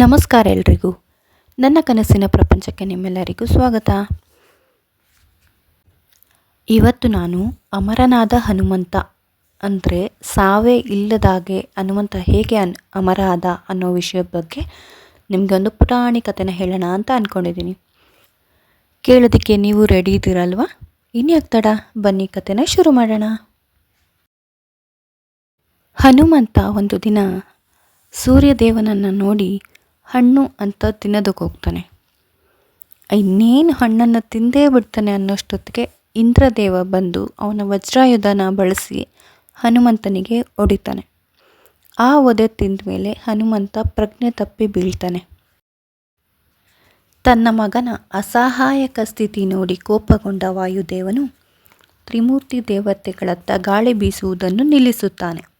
ನಮಸ್ಕಾರ ಎಲ್ರಿಗೂ. ನನ್ನ ಕನಸಿನ ಪ್ರಪಂಚಕ್ಕೆ ನಿಮ್ಮೆಲ್ಲರಿಗೂ ಸ್ವಾಗತ. ಇವತ್ತು ನಾನು ಅಮರನಾದ ಹನುಮಂತ ಅಂದರೆ ಸಾವೇ ಇಲ್ಲದಾಗೆ ಹನುಮಂತ ಹೇಗೆ ಅನ್ ಅಮರ ಆದ ಅನ್ನೋ ವಿಷಯದ ಬಗ್ಗೆ ನಿಮಗೊಂದು ಪುರಾಣಿ ಕಥೆನ ಹೇಳೋಣ ಅಂತ ಅಂದ್ಕೊಂಡಿದ್ದೀನಿ ಕೇಳೋದಕ್ಕೆ ನೀವು ರೆಡಿ ಇದ್ದೀರಲ್ವಾ? ಇನ್ಯಾಕೆ ತಡ, ಬನ್ನಿ ಕತೆನ ಶುರು ಮಾಡೋಣ. ಹನುಮಂತ ಒಂದು ದಿನ ಸೂರ್ಯದೇವನನ್ನು ನೋಡಿ ಹಣ್ಣು ಅಂತ ತಿನ್ನೋದಕ್ಕೆ ಹೋಗ್ತಾನೆ. ಇನ್ನೇನು ಹಣ್ಣನ್ನು ತಿಂದೇ ಬಿಡ್ತಾನೆ ಅನ್ನೋಷ್ಟೊತ್ತಿಗೆ ಇಂದ್ರದೇವ ಬಂದು ಅವನ ವಜ್ರಾಯುಧನ ಬಳಸಿ ಹನುಮಂತನಿಗೆ ಹೊಡಿತಾನೆ. ಆ ಒದೆ ತಿಂದ ಮೇಲೆ ಹನುಮಂತ ಪ್ರಜ್ಞೆ ತಪ್ಪಿ ಬೀಳ್ತಾನೆ. ತನ್ನ ಮಗನ ಅಸಹಾಯಕ ಸ್ಥಿತಿ ನೋಡಿ ಕೋಪಗೊಂಡ ವಾಯುದೇವನು ತ್ರಿಮೂರ್ತಿ ದೇವತೆಗಳತ್ತ ಗಾಳಿ ಬೀಸುವುದನ್ನು ನಿಲ್ಲಿಸುತ್ತಾನೆ.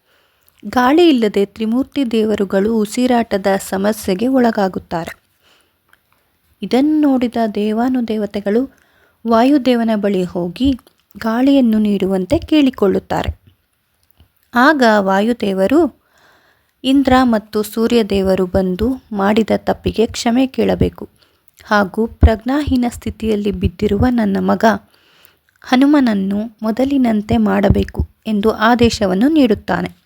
ಗಾಳಿ ಇಲ್ಲದೆ ತ್ರಿಮೂರ್ತಿ ದೇವರುಗಳು ಉಸಿರಾಟದ ಸಮಸ್ಯೆಗೆ ಒಳಗಾಗುತ್ತಾರೆ. ಇದನ್ನು ನೋಡಿದ ದೇವಾನುದೇವತೆಗಳು ವಾಯುದೇವನ ಬಳಿ ಹೋಗಿ ಗಾಳಿಯನ್ನು ನೀಡುವಂತೆ ಕೇಳಿಕೊಳ್ಳುತ್ತಾರೆ. ಆಗ ವಾಯುದೇವರು, ಇಂದ್ರ ಮತ್ತು ಸೂರ್ಯದೇವರು ಬಂದು ಮಾಡಿದ ತಪ್ಪಿಗೆ ಕ್ಷಮೆ ಕೇಳಬೇಕು ಹಾಗೂ ಪ್ರಜ್ಞಾಹೀನ ಸ್ಥಿತಿಯಲ್ಲಿ ಬಿದ್ದಿರುವ ನನ್ನ ಮಗ ಹನುಮನನ್ನು ಮೊದಲಿನಂತೆ ಮಾಡಬೇಕು ಎಂದು ಆದೇಶವನ್ನು ನೀಡುತ್ತಾನೆ.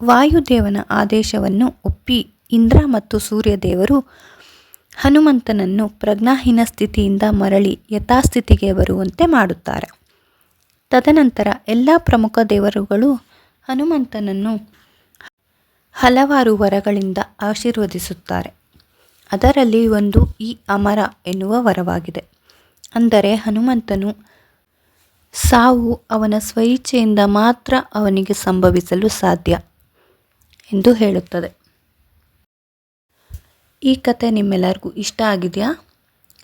ವಾಯುದೇವನ ಆದೇಶವನ್ನು ಒಪ್ಪಿ ಇಂದ್ರ ಮತ್ತು ಸೂರ್ಯದೇವರು ಹನುಮಂತನನ್ನು ಪ್ರಜ್ಞಾಹೀನ ಸ್ಥಿತಿಯಿಂದ ಮರಳಿ ಯಥಾಸ್ಥಿತಿಗೆ ಬರುವಂತೆ ಮಾಡುತ್ತಾರೆ. ತದನಂತರ ಎಲ್ಲ ಪ್ರಮುಖ ದೇವರುಗಳು ಹನುಮಂತನನ್ನು ಹಲವಾರು ವರಗಳಿಂದ ಆಶೀರ್ವದಿಸುತ್ತಾರೆ. ಅದರಲ್ಲಿ ಒಂದು ಈ ಅಮರ ಎನ್ನುವ ವರವಾಗಿದೆ. ಅಂದರೆ ಹನುಮಂತನು ಸಾವು ಅವನ ಸ್ವಇಚ್ಛೆಯಿಂದ ಮಾತ್ರ ಅವನಿಗೆ ಸಂಭವಿಸಲು ಸಾಧ್ಯ. ಎಂದು ಹೇಳುತ್ತದೆ. ಈ ಕತೆ ನಿಮ್ಮೆಲ್ಲರಿಗೂ ಇಷ್ಟ ಆಗಿದೆಯಾ?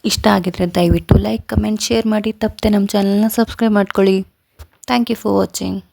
ಇಷ್ಟ ಆಗಿದ್ರೆ ದಯವಿಟ್ಟು ಲೈಕ್, ಕಮೆಂಟ್, ಶೇರ್ ಮಾಡಿ. ತಪ್ಪದೆ ನಮ್ಮ ಚಾನಲ್ನ ಸಬ್ಸ್ಕ್ರೈಬ್ ಮಾಡ್ಕೊಳ್ಳಿ. Thank you for watching